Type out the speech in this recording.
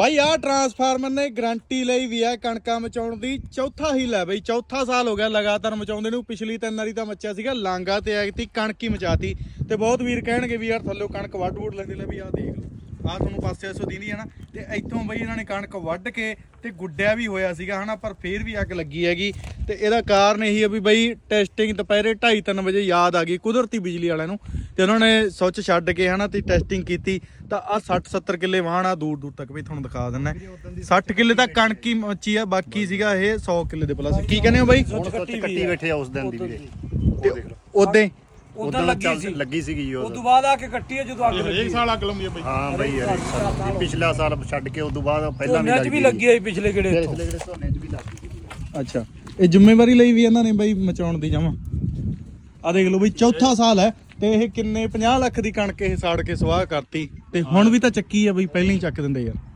ਬਾਈ, ਆਹ ਟਰਾਂਸਫਾਰਮਰ ਨੇ ਗਾਰੰਟੀ ਲਈ ਵੀ ਆ ਕਣਕਾਂ ਮਚਾਉਣ ਦੀ। ਚੌਥਾ ਹੀ ਲੈ ਬਈ, ਚੌਥਾ ਸਾਲ ਹੋ ਗਿਆ ਲਗਾਤਾਰ ਮਚਾਉਂਦੇ ਨੂੰ। ਪਿਛਲੀ ਤਿੰਨ ਵਾਰੀ ਤਾਂ ਮੱਚਿਆ ਸੀਗਾ ਲਾਂਗਾ ਤੇ ਐਗਤੀ ਕਣਕ ਹੀ ਮਚਾਤੀ। ਤੇ ਬਹੁਤ ਵੀਰ ਕਹਿਣਗੇ ਵੀ ਯਾਰ ਥੱਲੇ ਕਣਕ ਵੱਢ ਵੁੱਢ ਲੈਂਦੇ ਲੈ ਵੀ ਆਹ ਦੇਖ ਲਓ। ਆਹ ਤੁਹਾਨੂੰ ਪਾਸੇ ਐਸੋ ਦੀਦੀ ਹੈ ਨਾ ਤੇ ਇੱਥੋਂ ਬਈ ਇਹਨਾਂ ਨੇ ਕਣਕ ਵੱਢ ਕੇ ਤੇ ਗੁੱਡਿਆ ਵੀ ਹੋਇਆ ਸੀਗਾ ਹਨਾ ਪਰ ਫੇਰ ਵੀ ਅੱਗ ਲੱਗੀ ਹੈਗੀ। ਤੇ ਇਹਦਾ ਕਾਰਨ ਇਹੀ ਹੈ ਵੀ ਬਈ ਟੈਸਟਿੰਗ ਦੁਪਹਿਰੇ 2:30 ਵਜੇ ਯਾਦ ਆ ਗਈ ਕੁਦਰਤੀ ਬਿਜਲੀ ਵਾਲਿਆਂ ਨੂੰ ਤੇ ਉਹਨਾਂ ਨੇ ਸੁੱਚ ਛੱਡ ਕੇ ਹਨਾ ਤੇ ਟੈਸਟਿੰਗ ਕੀਤੀ ਤਾਂ ਆ 60 70 ਕਿੱਲੇ ਵਾਹਣ ਆ ਦੂਰ ਦੂਰ ਤੱਕ ਵੀ ਤੁਹਾਨੂੰ ਦਿਖਾ ਦਿੰਨਾ 60 ਕਿੱਲੇ ਤਾਂ ਕਣਕ ਹੀ ਮੱਚੀ ਆ ਬਾਕੀ ਸੀਗਾ ਇਹ 100 ਕਿੱਲੇ ਦੇ ਪਲੱਸ। ਕੀ ਕਹਿੰਦੇ ਹੋ ਬਾਈ? ਹੁਣ ਸੋਚ ਕੱਟੀ ਬੈਠੇ ਆ ਉਸ ਦਿਨ ਦੀ ਵੀਰੇ। ਤੇ ਉਦੋਂ ਉਦੋਂ ਲੱਗੀ ਸੀ। ਲੱਗੀ ਸੀਗੀ ਜੀ ਉਸ ਤੋਂ ਬਾਅਦ ਆ ਕੇ ਕੱਟੀ ਹੈ ਜਦੋਂ ਅੱਗ ਲੱਗੀ। ਸਾਲ ਅੱਗ ਲਾਉਂਦੀ ਬਈ। ਹਾਂ ਬਈ ਯਾਰ ਇੱਕ ਸਾਲ। ਪਿਛਲਾ ਸਾਲ ਛੱਡ ਕੇ ਉਸ ਤੋਂ ਬਾਅਦ ਪਹਿਲਾਂ ਵੀ ਝੋਨੇ 'ਚ ਵੀ ਲੱਗੀ ਆਈ ਪਿਛਲੇ ਕਿਹੜੇ ਇੱਥੋਂ। ਪਿਛਲੇ ਕਿਹੜੇ ਝੋਨੇ 'ਚ ਵੀ ਲੱਗੀ ਅੱਛਾ। ਇਹ ਜ਼ਿੰਮੇਵਾਰੀ ਲਈ ਵੀ ਇਹਨਾਂ ਨੇ ਬਾਈ ਮਚਾਉਣ ਦੀ ਜਮਾ ਆ ਦੇਖ ਲਓ ਬਈ ਚੌਥਾ ਸਾਲ ਹੈ ਤੇ ਇਹ ਕਿੰਨੇ 50 ਲੱਖ ਦੀ ਕਣਕ ਇਹ ਸਾੜ ਕੇ ਸਵਾਹ ਕਰਤੀ। ਤੇ ਹੁਣ ਵੀ ਤਾਂ ਚੱਕੀ ਆ ਬਈ ਪਹਿਲਾਂ ਹੀ ਚੱਕ ਦਿੰਦੇ ਯਾਰ